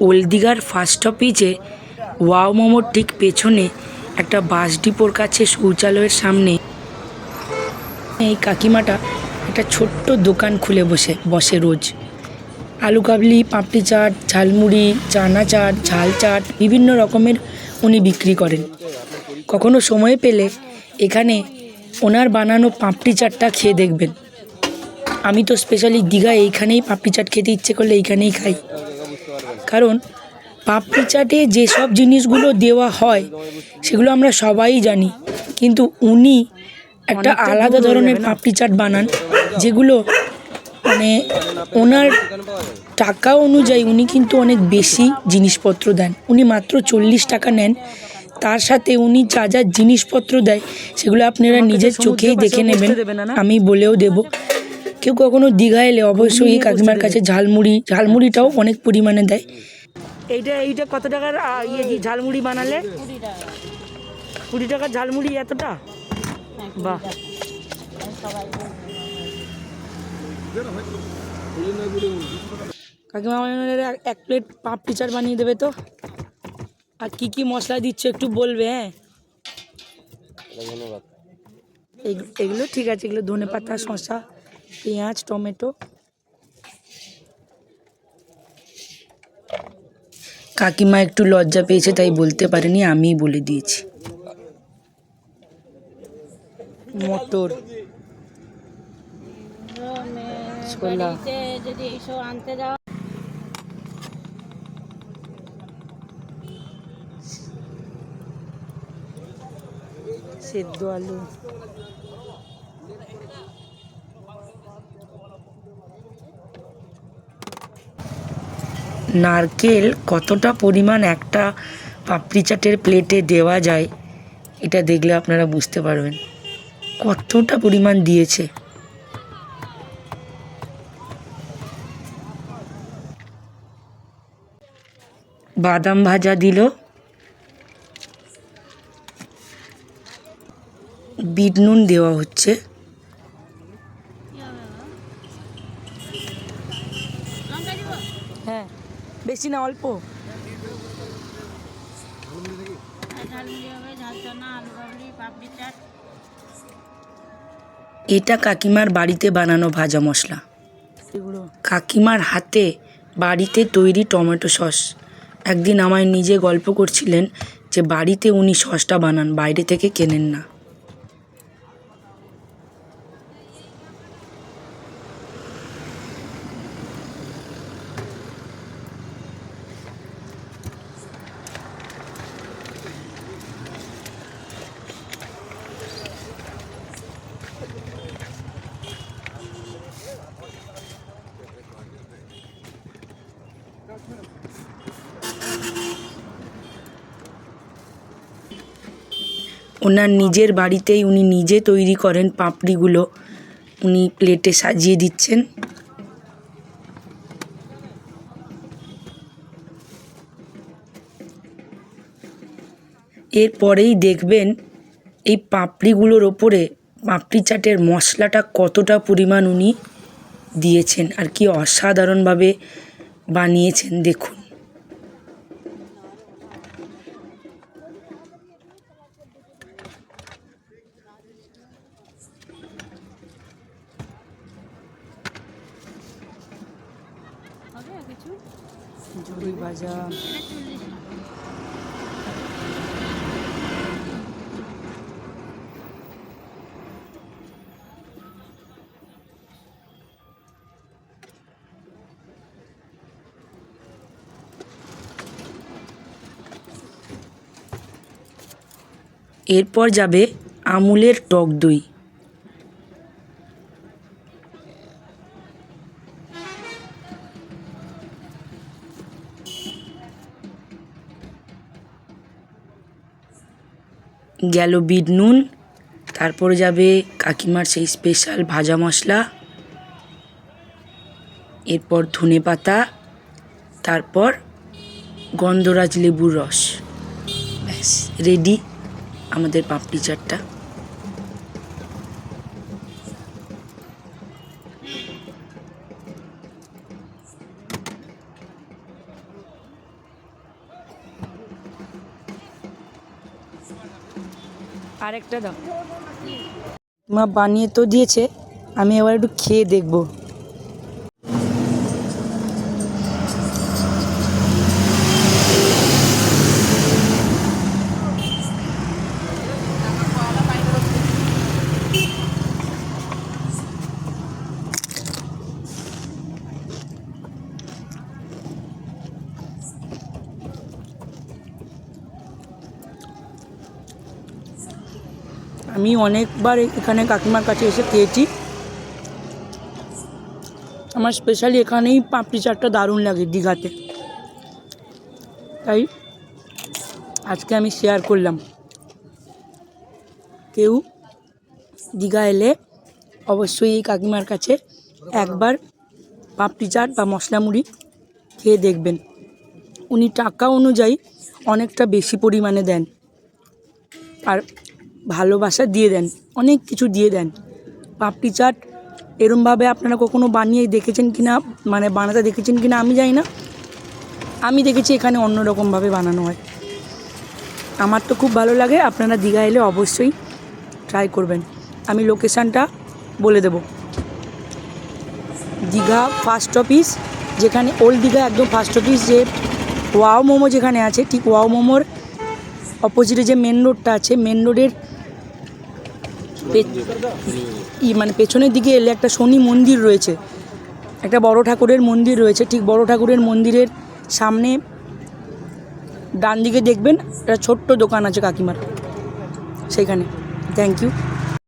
Old দীঘার first স্টপেজে wow মোমোর ঠিক পেছনে একটা বাস ডিপোর কাছে শৌচালয়ের সামনে এই কাকিমাটা একটা ছোট্ট দোকান খুলে বসে বসে রোজ। আলু কাবলি, পাপড়ি চাট, ঝালমুড়ি, চানা চাট, ঝাল চাট বিভিন্ন রকমের উনি বিক্রি করেন। কখনো সময় পেলে এখানে ওনার বানানো পাপড়ি চাটটা খেয়ে দেখবেন। আমি তো স্পেশালি দীঘা এইখানেই পাপড়ি চাট খেতে ইচ্ছে করলে এইখানেই খাই। কারণ পাপড়ি চাটে যেসব জিনিসগুলো দেওয়া হয় সেগুলো আমরা সবাই জানি। কিন্তু উনি একটা আলাদা ধরনের পাপড়ি চাট বানান যেগুলো মানে ওনার টাকা অনুযায়ী উনি কিন্তু অনেক বেশি জিনিসপত্র দেন। উনি মাত্র চল্লিশ টাকা নেন। তার সাথে উনি যা যা জিনিসপত্র দেয় সেগুলো আপনারা নিজের চোখেই দেখে নেবেন। আমি বলেও দেব। কেউ কখনো দীঘা এলে অবশ্যই এই কাকিমার কাছে ঝালমুড়ি ঝালমুড়িটাও অনেক পরিমাণে দেয়। এইটা এইটা কত টাকার ইয়ে ঝালমুড়ি বানালে? কুড়ি টাকার ঝালমুড়ি এতটা? বাহ। কাকিমা এক- এক প্লেট পাপড়ি চাট বানিয়ে দেবে তো? আর কি কি মশলা দিচ্ছ একটু বলবে হ্যাঁ? ধন্যবাদ। এগুলো ঠিক আছে এগুলো ধনে পাতা শসা। পেঁয়াজ টমেটো। কাকিমা একটু লজ্জা পেয়েছে তাই বলতে পারেনি আমিই বলে দিয়েছি। মটর। ছোলা যদি এইসব আনতে যাওয়া সেদ্ধ আলু। নারকেল কতটা পরিমাণ একটা পাপড়ি চাটের প্লেটে দেওয়া যায়, এটা দেখলে আপনারা বুঝতে পারবেন। কতটা পরিমাণ দিয়েছে। বাদাম ভাজা দিল। বিট নুন দেওয়া হচ্ছে লঙ্কা দিব হ্যাঁ বেশি না অল্প। এটা কাকিমার বাড়িতে বানানো ভাজা মশলা। কাকিমার হাতে বাড়িতে তৈরি টমেটো সস। একদিন আমায় নিজে গল্প করছিলেন যে বাড়িতে উনি সসটা বানান বাইরে থেকে কেনেন না। ওনার নিজের বাড়িতেই উনি নিজে তৈরি করেন পাপড়িগুলো। উনি প্লেটে সাজিয়ে দিচ্ছেন। এরপরেই দেখবেন এই পাপড়িগুলোর ওপরে পাপড়ি চাটের মশলাটা কতটা পরিমাণ উনি দিয়েছেন। আর কি অসাধারণভাবে বানিয়েছেন দেখুন। জুড়ি আর এরপর যাবে আমুলের টক দই। গেল বিট নুন, তারপরে যাবে কাকিমার সেই স্পেশাল ভাজা মশলা, এরপর ধনে পাতা, তারপর গন্ধরাজ লেবুর রস। ব্যাস রেডি আমাদের পাপড়ি চাটটা আরেকটা দাও। মা বানিয়ে তো দিয়েছে আমি এবার একটু খেয়ে দেখব। আমি অনেকবার এখানে কাকিমার কাছে এসে খেয়েছি। আমার স্পেশালি এখানেই পাপড়ি চাটটা দারুণ লাগে দীঘাতে। তাই আজকে আমি শেয়ার করলাম। কেউ দীঘা এলে অবশ্যই এই কাকিমার কাছে একবার পাপড়ি চাট বা মশলা মুড়ি খেয়ে দেখবেন। উনি টাকা অনুযায়ী অনেকটা বেশি পরিমাণে দেন। আর ভালোবাসা দিয়ে দেন, অনেক কিছু দিয়ে দেন। পাপড়ি চাট, এরমভাবে আপনারা কখনো বানিয়ে দেখেছেন কি না মানে বানাতে দেখেছেন কি না আমি জানি না। আমি দেখেছি এখানে অন্যরকমভাবে বানানো হয়। আমার তো খুব ভালো লাগে, আপনারা দীঘা এলে অবশ্যই ট্রাই করবেন। আমি লোকেশানটা বলে দেব। দীঘা ফার্স্ট অফিস যেখানে ওল্ড দীঘা একদম ফার্স্ট অফিস যে ওয়াও মোমো যেখানে আছে, ঠিক ওয়াও মোমোর অপোজিটে যে মেন রোডটা আছে মেন রোডের মানে পেছনের দিকে এলে একটা শনি মন্দির রয়েছে। একটা বড় ঠাকুরের মন্দির রয়েছে। ঠিক বড় ঠাকুরের মন্দিরের সামনে ডান দিকে দেখবেন একটা ছোট্ট দোকান আছে কাকিমার। সেইখানে থ্যাংক ইউ